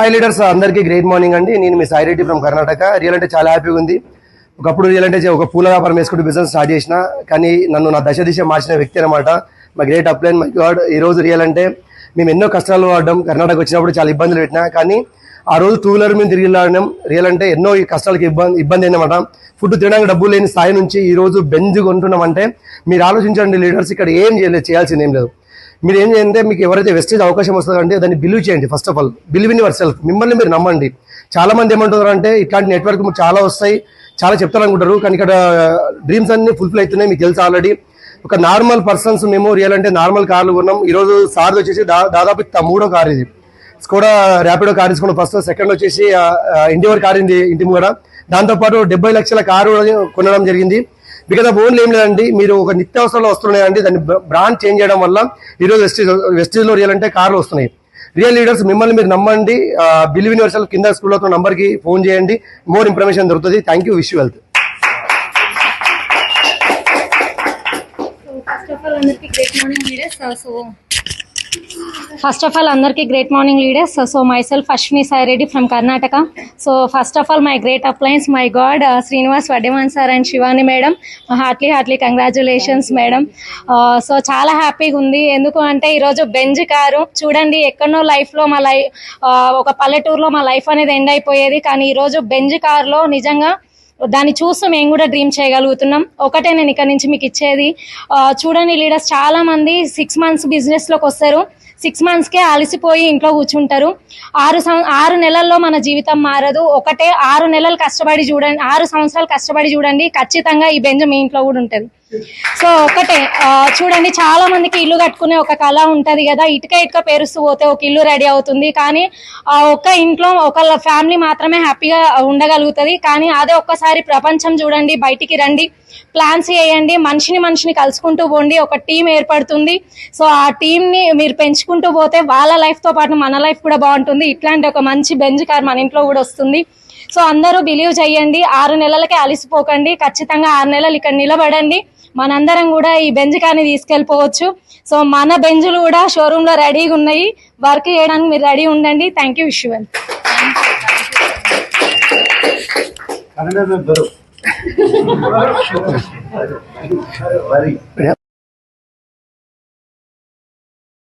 Hi leaders అందరికీ great morning అండి. నేను మీ సాయి రెడ్డి ఫ్రమ్ కర్ణాటక. రియల్ అంటే చాలా హ్యాపీగా ఉంది. ఒకప్పుడు రియల్ అంటే ఒక పూల వ్యాపారం వేసుకుంటూ బిజినెస్ స్టార్ట్ చేసిన కానీ నన్ను నా దశ దిశ మార్చిన వ్యక్తి అనమాట మా గ్రేట్ అప్లైన్ మై గాడ్ ఈ రోజు రియల్ అంటే మేము ఎన్నో కష్టాలు పడ్డాం. కర్ణాటక వచ్చినప్పుడు చాలా ఇబ్బందులు పెట్టినా కానీ ఆ రోజు టూ వీలర్ మీద తిరిగి వెళ్ళడం రియల్ అంటే ఎన్నో ఈ కష్టాలకి ఇబ్బంది ఇబ్బంది అయిందన్నమాట ఫుడ్ తినడానికి డబ్బులు లేని స్థాయి నుంచి ఈ రోజు బెంజ్ కొంటున్నామంటే మీరు ఆలోచించండి లీడర్స్ ఇక్కడ ఏం చేయలేదు చేయాల్సింది ఏం లేదు. మీరు ఏం చేయంటే మీకు ఎవరైతే వెస్టేజ్ అవకాశం వస్తుందంటే దాన్ని బిలీవ్ చేయండి first of all believe in your self మిమ్మల్ని మీరు నమ్మండి. చాలా మంది ఏమంటున్నారు అంటే ఇట్లాంటి నెట్వర్క్ చాలా వస్తాయి చాలా చెప్తారనుకుంటారు. కానీ ఇక్కడ డ్రీమ్స్ అన్ని ఫుల్ఫిల్ అవుతున్నాయి మీకు తెలుసు ఆల్రెడీ ఒక నార్మల్ పర్సన్స్ మేము రియల్ అంటే నార్మల్ కార్లు కొన్నాం. ఈరోజు రోజు సార్ వచ్చేసి దా- దాదాపు మూడో కార్ ఇది. స్కోడా ర్యాపిడో కార్ తీసుకున్నాం ఫస్ట్ సెకండ్ వచ్చేసి ఇండివర్ కార్ ఉంది ఇంటి ముంగడ దాంతోపాటు డెబ్బై లక్షల కారు కొనడం జరిగింది. బికాజ్ ఆఫ్ ఓన్లీ ఏం లేదండి. మీరు ఒక నిత్యావసరాలు వస్తున్నాయండి. దాన్ని బ్రాండ్ చేంజ్ చేయడం వల్ల ఈరోజు వెస్టేజ్ వెస్టేజ్లో రియల్ అంటే కార్లు వస్తున్నాయి. రియల్ లీడర్స్ మిమ్మల్ని మీరు నమ్మండి. బిలీవ్ యూనివర్సల్ కింద స్కూల్ అవుతున్న ఫోన్ చేయండి. మోర్ ఇన్ఫర్మేషన్ దొరుకుతుంది. Thank you wish wealth first of all అందరికీ great morning leaders so first of all అందరికీ great morning leaders so my self Ashwini Sai Reddy from Karnataka so first of all my great appliance my god Srinivas Vaddevan sir and Shivani madam heartly heartly congratulations madam so చాలా హ్యాపీగా ఉంది. ఎందుకు అంటే ఈరోజు Benz car చూడండి ఎక్కడో లైఫ్లో మా లైఫ్ uh, ఒక పల్లెటూరులో మా లైఫ్ అనేది ఎండ్ అయిపోయేది. కానీ ఈరోజు బెంజ్ కార్లో నిజంగా దాన్ని చూస్తూ మేము కూడా డ్రీమ్ చేయగలుగుతున్నాం. ఒకటే నేను ఇక్కడ నుంచి మీకు ఇచ్చేది. చూడండి లీడర్స్ చాలా మంది సిక్స్ మంత్స్ బిజినెస్లోకి వస్తారు. సిక్స్ మంత్స్కే అలసిపోయి ఇంట్లో కూర్చుంటారు. ఆరు సం ఆరు నెలల్లో మన జీవితం మారదు. ఒకటే ఆరు నెలలు కష్టపడి చూడండి ఆరు సంవత్సరాలు కష్టపడి చూడండి. ఖచ్చితంగా ఈ బెంజ మీ ఇంట్లో కూడా ఉంటుంది. సో ఒకటే చూడండి చాలా మందికి ఇల్లు కట్టుకునే ఒక కళ ఉంటది కదా ఇటుక ఇటుక పేరుస్తూ పోతే ఒక ఇల్లు రెడీ అవుతుంది కానీ ఆ ఒక్క ఇంట్లో ఒక ఫ్యామిలీ మాత్రమే హ్యాపీగా ఉండగలుగుతుంది కానీ అదే ఒక్కసారి ప్రపంచం చూడండి బయటికి రండి ప్లాన్స్ చేయండి మనిషిని మనిషిని కలుసుకుంటూ పోండి ఒక టీం ఏర్పడుతుంది సో ఆ టీంని మీరు పెంచుకుంటూ పోతే వాళ్ళ లైఫ్తో పాటు మన లైఫ్ కూడా బాగుంటుంది ఇట్లాంటి ఒక మంచి బెంజ్ కార్ మన ఇంట్లో కూడా వస్తుంది. సో అందరూ బిలీవ్ చేయండి ఆరు నెలలకే అలసిపోకండి ఖచ్చితంగా ఆరు నెలలు ఇక్కడ నిలబడండి మనందరం కూడా ఈ బెంజ్ కార్ని తీసుకెళ్ళిపోవచ్చు. సో మన బెంజులు కూడా షోరూమ్లో రెడీగా ఉన్నాయి. వర్క్ చేయడానికి మీరు రెడీ ఉండండి. Thank you Kannada బరు